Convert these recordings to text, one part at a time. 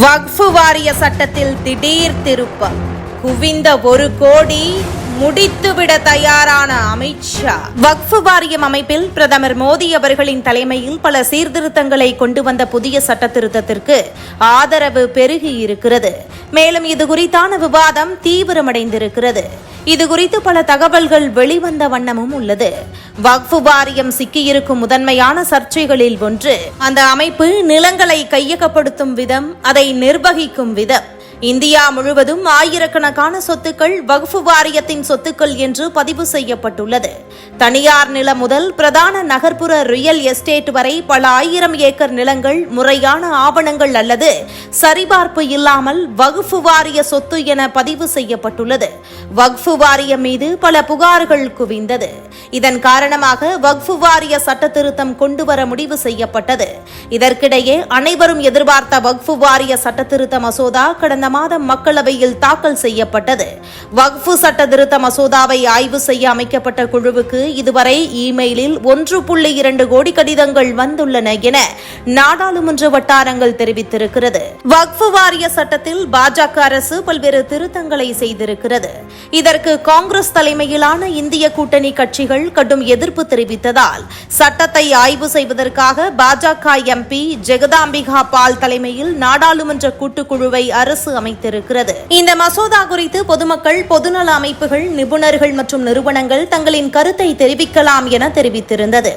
வக்ஃபு வாரிய சட்டத்தில் திடீர் திருப்பம். குவிந்த ஒரு கோடி முடித்துவிட தயாரான அமித்ஷா வக்ஃபு வாரியம் அமைப்பில் பிரதமர் மோடி அவர்களின் தலைமையில் பல சீர்திருத்தங்களை கொண்டு வந்த புதிய சட்ட திருத்தத்திற்கு ஆதரவு பெருகி இருக்கிறது மேலும் இது குறித்தான விவாதம் தீவிரமடைந்திருக்கிறது. இது குறித்து பல தகவல்கள் வெளிவந்த வண்ணமும் உள்ளது. வக்ஃபு வாரியம் சிக்கியிருக்கும் முதன்மையான சர்ச்சைகளில் ஒன்று அந்த அமைப்பு நிலங்களை கையகப்படுத்தும் விதம் அதை நிர்வகிக்கும் விதம். இந்தியா முழுவதும் ஆயிரக்கணக்கான சொத்துக்கள் வகுப்பு வாரியத்தின் சொத்துக்கள் என்று பதிவு செய்யப்பட்டுள்ளது. தனியார் நிலம் முதல் பிரதான நகர்ப்புற ரியல் எஸ்டேட் வரை பல ஆயிரம் ஏக்கர் நிலங்கள் முறையான ஆவணங்கள் அல்லது சரிபார்ப்பு இல்லாமல் வகுப்பு வாரிய சொத்து என பதிவு செய்யப்பட்டுள்ளது. வக்ஃபு வாரியம் மீது பல புகார்கள் குவிந்தது. இதன் காரணமாக வக்ஃபு வாரிய சட்ட திருத்தம் கொண்டுவர முடிவு செய்யப்பட்டது. இதற்கிடையே அனைவரும் எதிர்பார்த்த வக்ஃபு வாரிய சட்ட திருத்த மசோதா கடந்த மாதம் மக்களவையில் தாக்கல் செய்யப்பட்டது. வக்ஃபு சட்ட திருத்த மசோதாவை ஆய்வு செய்ய அமைக்கப்பட்ட குழுவுக்கு இதுவரை இமெயிலில் ஒன்று புள்ளி இரண்டு கோடி கடிதங்கள் வந்துள்ளன என நாடாளுமன்ற வட்டாரங்கள் தெரிவித்திருக்கிறது. வக்ஃபு வாரிய சட்டத்தில் பாஜக அரசு பல்வேறு திருத்தங்களை செய்திருக்கிறது. இதற்கு காங்கிரஸ் தலைமையிலான இந்திய கூட்டணி கட்சிகள் கடும் எதிர்ப்பு தெரிவித்ததால் சட்டத்தை ஆய்வு செய்வதற்காக பாஜக எம்பி ஜெகதாம்பிகா பால் தலைமையில் நாடாளுமன்ற கூட்டுக்குழுவை அரசு அமைத்திருக்கிறது. இந்த மசோதா குறித்து பொதுமக்கள் பொதுநல அமைப்புகள் நிபுணர்கள் மற்றும் நிறுவனங்கள் தங்களின் கருத்தை தெரிவிக்கலாம் என தெரிவித்திருந்தது.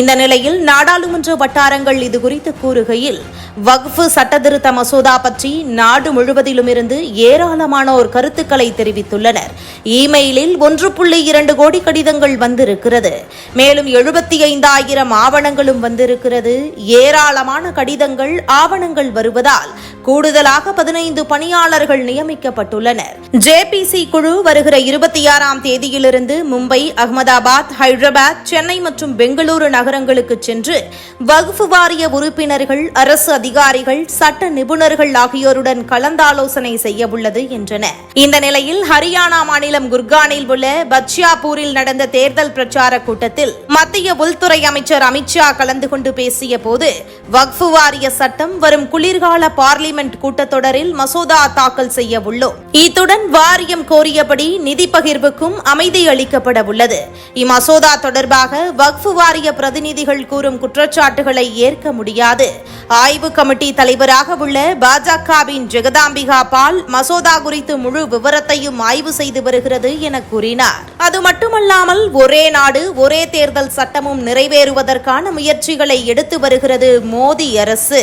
இந்த நிலையில் நாடாளுமன்ற வட்டாரங்கள் இது குறித்து கூறுகையில் வக்ஃபு சட்டத்திருத்த மசோதா பற்றி நாடு முழுவதிலும் இருந்து ஏராளமானோர் கருத்துக்களை தெரிவித்துள்ளனர். இமெயிலில் ஒன்று புள்ளி இரண்டு கோடி கடிதங்கள் வந்திருக்கிறது. மேலும் எழுபத்தி ஐந்தாயிரம் ஆவணங்களும் வந்திருக்கிறது. ஏராளமான கடிதங்கள் ஆவணங்கள் வருவதால் கூடுதலாக பதினைந்து பணியாளர்கள் நியமிக்கப்பட்டுள்ளனர். ஜேபிசி குழு வருகிற இருபத்தி ஆறாம் தேதியிலிருந்து மும்பை அகமதாபாத் ஹைதராபாத் சென்னை மற்றும் பெங்களூரு நகரங்களுக்கு சென்று வகுப்பு வாரிய உறுப்பினர்கள் அரசு அதிகாரிகள் சட்ட நிபுணர்கள் ஆகியோருடன் கலந்தாலோசனை செய்யவுள்ளது என்றனர் இந்த நிலையில் ஹரியானா மாநிலம் குர்கானில் உள்ள பத்ஷியாபூரில் நடந்த தேர்தல் பிரச்சார கூட்டத்தில் மத்திய உள்துறை அமைச்சர் அமித்ஷா கலந்து கொண்டு பேசிய போது வக்ஃபு வாரிய சட்டம் வரும் குளிர்கால பார்லிமெண்ட் பார்லிமெண்ட் கூட்டத்தொடரில் மசோதா தாக்கல் செய்ய உள்ளோம் இத்துடன் வாரியம் கோரியபடி நிதி பகிர்வுக்கும் அமைதி அளிக்கப்பட உள்ளது. இம்மசோதா தொடர்பாக வக்ஃபு வாரிய பிரதிநிதிகள் கூறும் குற்றச்சாட்டுகளை ஏற்க முடியாது. ஆய்வு கமிட்டி தலைவராக உள்ள பாஜகவின் ஜெகதாம்பிகா பால் மசோதா குறித்து முழு விவரத்தையும் ஆய்வு செய்து வருகிறது என கூறினார். அது மட்டுமல்லாமல் ஒரே நாடு ஒரே தேர்தல் சட்டமும் நிறைவேறுவதற்கான முயற்சிகளை எடுத்து வருகிறது மோடி அரசு.